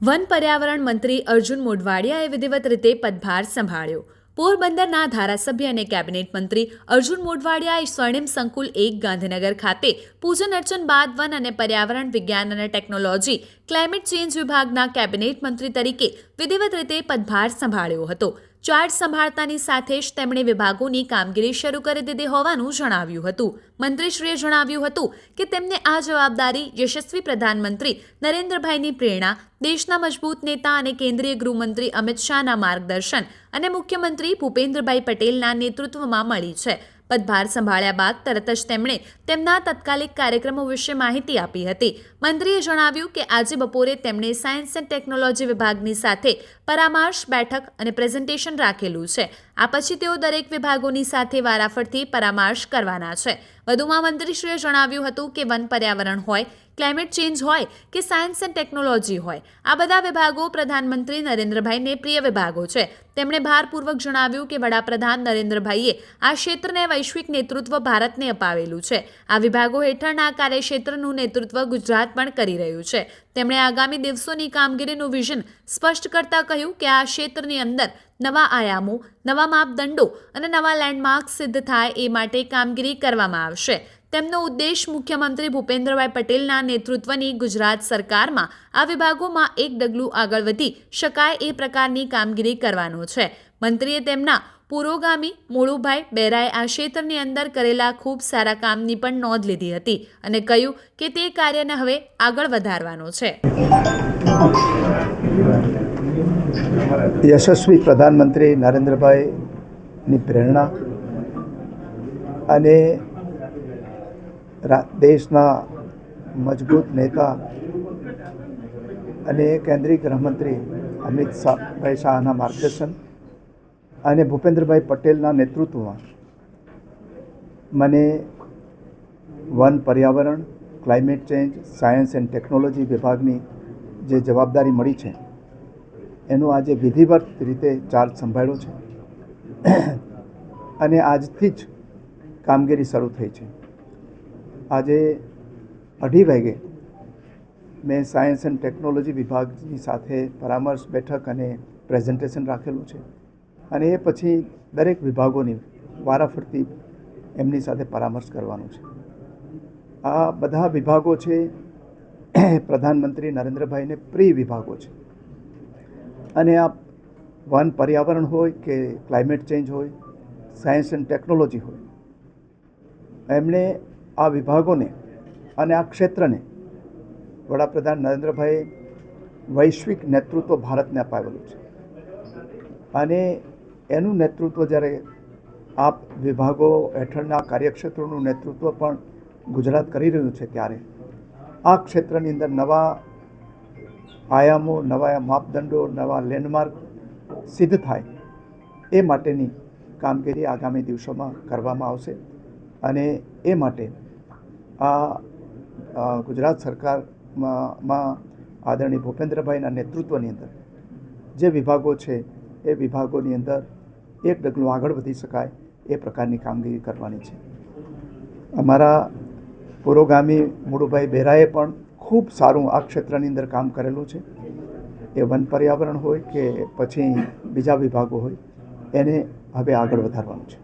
One પર્યાવરણ મંત્રી અર્જુન મોઢવાડિયાએ વિધિવત રીતે પદભાર સંભાળ્યો. પોરબંદરના ધારાસભ્ય અને કેબિનેટ મંત્રી અર્જુન મોઢવાડિયાએ સ્વર્ણિમ સંકુલ એક ગાંધીનગર ખાતે પૂજન અર્ચન બાદ વન અને પર્યાવરણ વિજ્ઞાન અને ટેકનોલોજી, ક્લાઇમેટ ચેન્જ વિભાગના કેબિનેટ મંત્રી તરીકે વિધિવત રીતે પદભાર સંભાળ્યો હતો. ચાર્જ સંભાળતાની સાથે જ તેમણે વિભાગોની કામગીરી શરૂ કરી દીધી હોવાનું જણાવ્યું હતું. મંત્રીશ્રીએ જણાવ્યું હતું કે તેમને આ જવાબદારી યશસ્વી પ્રધાનમંત્રી નરેન્દ્રભાઈની પ્રેરણા, દેશના મજબૂત નેતા અને કેન્દ્રીય ગૃહમંત્રી અમિત શાહના માર્ગદર્શન અને મુખ્યમંત્રી ભૂપેન્દ્રભાઈ પટેલના નેતૃત્વમાં મળી છે. પદભાર સંભાળ્યા બાદ તરત જ તેમણે તેમના તત્કાલિક કાર્યક્રમો વિશે માહિતી આપી હતી. મંત્રીએ જણાવ્યું કે આજે બપોરે તેમણે સાયન્સ એન્ડ ટેકનોલોજી વિભાગની સાથે પરામર્શ, બેઠક અને પ્રેઝન્ટેશન રાખેલું છે. આ પછી તેઓ દરેક વિભાગોની સાથે વારાફરતી પરામર્શ કરવાના છે. વધુમાં મંત્રીશ્રીએ જણાવ્યું હતું કે વન પર્યાવરણ હોય ક્લાઇમેટ ચેન્જ હોય કે સાયન્સ એન્ડ ટેકનોલોજી હોય, આ બધા વિભાગો પ્રધાનમંત્રી નરેન્દ્રભાઈને પ્રિય વિભાગો છે. તેમણે ભારપૂર્વક જણાવ્યું કે વડાપ્રધાન નરેન્દ્રભાઈએ આ ક્ષેત્રને વૈશ્વિક નેતૃત્વ ભારતને અપાવેલું છે. આ વિભાગો હેઠળના કાર્યક્ષેત્રનું નેતૃત્વ ગુજરાત પણ કરી રહ્યું છે. તેમણે આગામી દિવસોની કામગીરીનું વિઝન સ્પષ્ટ કરતા કહ્યું કે આ ક્ષેત્રની અંદર નવા આયામો, નવા માપદંડો અને નવા લેન્ડમાર્ક સિદ્ધ થાય એ માટે કામગીરી કરવામાં આવશે. તેમનો ઉદ્દેશ મુખ્યમંત્રી ભૂપેન્દ્રભાઈ પટેલના નેતૃત્વની ગુજરાત સરકારમાં આ વિભાગોમાં એક ડગલું આગળ વધી શકાય એ પ્રકારની કામગીરી કરવાનો છે. મંત્રીએ તેમના પુરોગામી મોળુભાઈ બેરાએ આ ક્ષેત્રની અંદર કરેલા ખૂબ સારા કામની પણ નોંધ લીધી હતી અને કહ્યું કે તે કાર્યને હવે આગળ વધારવાનો છે. યશસ્વી પ્રધાનમંત્રી નરેન્દ્રભાઈની પ્રેરણા અને દેશના મજબૂત નેતા અને કેન્દ્રીય ગૃહમંત્રી અમિત શાહ, ભાઈ શાહના માર્ગદર્શન અને ભૂપેન્દ્રભાઈ પટેલના નેતૃત્વમાં મને વન પર્યાવરણ, climate change, science and technology વિભાગની જે જવાબદારી મળી છે, એનો આજે વિધિવત રીતે ચાર્જ સંભાળ્યો છે. અને આજથી જ કામગીરી શરૂ થઈ છે. આજે અઢી વાગે મેં સાયન્સ એન્ડ ટેકનોલોજી વિભાગની સાથે પરામર્શ બેઠક અને પ્રેઝન્ટેશન રાખેલું છે. અને એ પછી દરેક વિભાગોની વારાફરતી એમની સાથે પરામર્શ કરવાનું છે. આ બધા વિભાગો છે, પ્રધાનમંત્રી નરેન્દ્રભાઈને પ્રિય વિભાગો છે. અને આ વન પર્યાવરણ હોય કે ક્લાઇમેટ ચેન્જ હોય, સાયન્સ એન્ડ ટેકનોલોજી હોય એમણે આ વિભાગોને અને આ ક્ષેત્રને વડાપ્રધાન નરેન્દ્રભાઈ વૈશ્વિક નેતૃત્વ ભારતને અપાવેલું છે. અને એનું નેતૃત્વ જ્યારે આ વિભાગો હેઠળના કાર્યક્ષેત્રોનું નેતૃત્વ પણ ગુજરાત કરી રહ્યું છે ત્યારે, આ ક્ષેત્રની અંદર નવા આયામો, નવા માપદંડો, નવા લેન્ડમાર્ક સિદ્ધ થાય એ માટેની કામગીરી આગામી દિવસોમાં કરવામાં આવશે. અને એ માટે આ ગુજરાત સરકારમાં આદરણીય ભૂપેન્દ્રભાઈના નેતૃત્વની અંદર જે વિભાગો છે, એ વિભાગોની અંદર એક ડગલું આગળ વધી શકાય એ પ્રકારની કામગીરી કરવાની છે. અમારા પુરોગામી મુળુભાઈ બેરાએ પણ ખૂબ સારું આ ક્ષેત્રની અંદર કામ કરેલું છે. એ વન પર્યાવરણ હોય કે પછી બીજા વિભાગો હોય, એને હવે આગળ વધારવાનું છે.